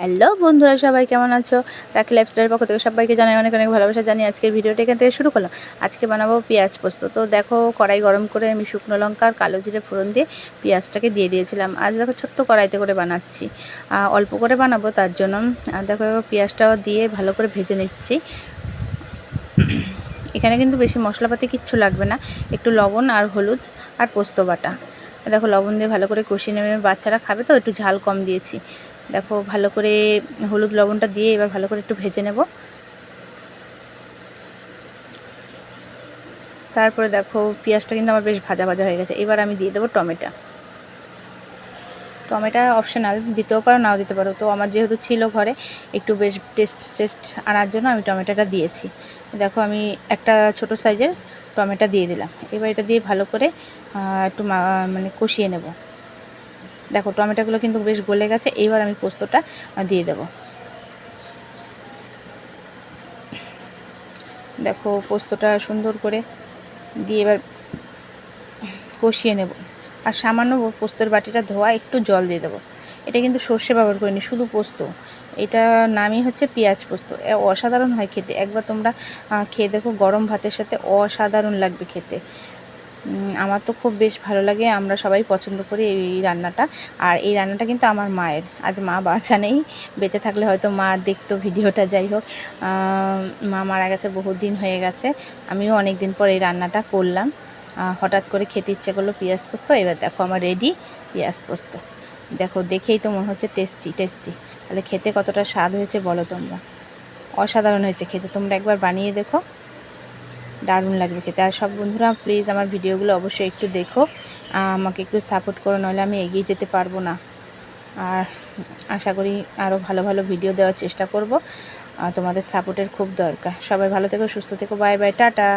Hello বন্ধুরা, সবাই কেমন আছো? রাখি লাইফস্টাইলের পক্ষ থেকে সবাইকে জানাই অনেক অনেক ভালোবাসা। জানি আজকের ভিডিওটা এখান থেকে শুরু করলাম। আজকে বানাবো পেঁয়াজ পোস্ত। তো দেখো, কড়াই গরম করে আমি শুকনো লঙ্কা আর কালো জিরে ফোড়ন দিয়ে পেঁয়াজটাকে দিয়ে দিয়েছিলাম। আজ দেখো ছোট্ট কড়াইতে করে বানাচ্ছি। অল্প করে বানাবো, তার জন্য দেখো পেঁয়াজটাও দিয়ে ভালো করে ভেজে নিচ্ছি। এখানে কিন্তু বেশি মশলাপাতি কিচ্ছু লাগবে না। একটু লবণ আর হলুদ আর পোস্ত বাটা। দেখো লবণ দিয়ে ভালো করে কষিয়ে নেবে। বাচ্চারা খাবে তো, একটু ঝাল কম দিয়েছি। দেখো, ভালো করে হলুদ লবণটা দিয়ে এবার ভালো করে একটু ভেজে নেব। তারপরে দেখো, পেঁয়াজটা কিন্তু আমার বেশ ভাজা ভাজা হয়ে গেছে। এবার আমি দিয়ে দেবো টমেটো। টমেটো অপশনাল, দিতেও পারো, নাও দিতে পারো। তো আমার যেহেতু ছিল ঘরে, একটু বেশ টেস্ট টেস্ট আনার জন্য আমি টমেটোটা দিয়েছি। দেখো, আমি একটা ছোট সাইজের টমেটো দিয়ে দিলাম। এবার এটা দিয়ে ভালো করে একটু মানে কষিয়ে নেব। দেখো, টমেটোগুলো কিন্তু বেশ গলে গেছে। এইবার আমি পোস্তটা দিয়ে দেব। দেখো, পোস্তটা সুন্দর করে দিয়ে এবার কষিয়ে নেব। আর সামান্য পোস্তের বাটিটা ধোয়া, একটু জল দিয়ে দেবো। এটা কিন্তু সর্ষে ব্যবহার করিনি, শুধু পোস্ত। এটা নামই হচ্ছে পেঁয়াজ পোস্ত। অসাধারণ হয় খেতে। একবার তোমরা খেয়ে দেখো, গরম ভাতের সাথে অসাধারণ লাগবে খেতে। আমার তো খুব বেশ ভালো লাগে, আমরা সবাই পছন্দ করি এই রান্নাটা। আর এই রান্নাটা কিন্তু আমার মায়ের, আজ মা বাঁচা নেই, বেঁচে থাকলে হয়তো মা দেখতো ভিডিওটা, যাই হোক। মা মারা গেছে, বহুত দিন হয়ে গেছে, আমিও অনেক দিন পর এই রান্নাটা করলাম। হঠাৎ করে খেতে ইচ্ছে করল পেঁয়াজ পোস্ত, এবার দেখো আমার রেডি পেঁয়াজ পোস্ত। দেখো, দেখেই তো মনে হচ্ছে টেস্টি টেস্টি তাহলে খেতে কতটা স্বাদ হয়েছে বলো তোমরা? অসাধারণ হয়েছে খেতে, তোমরা একবার বানিয়ে দেখো। দারুণ লাগবে খেতে। আর সব বন্ধুরা প্লিজ আমার ভিডিওগুলো অবশ্যই একটু দেখো। আমাকে একটু সাপোর্ট করো নাহলে আমি এগিয়ে যেতে পারব না। আর আশা করি আরও ভালো ভালো ভিডিও দেওয়ার চেষ্টা করব। তোমাদের সাপোর্টের খুব দরকার। সবাই ভালো থেকো, সুস্থ থেকো বাই বাই টাটা।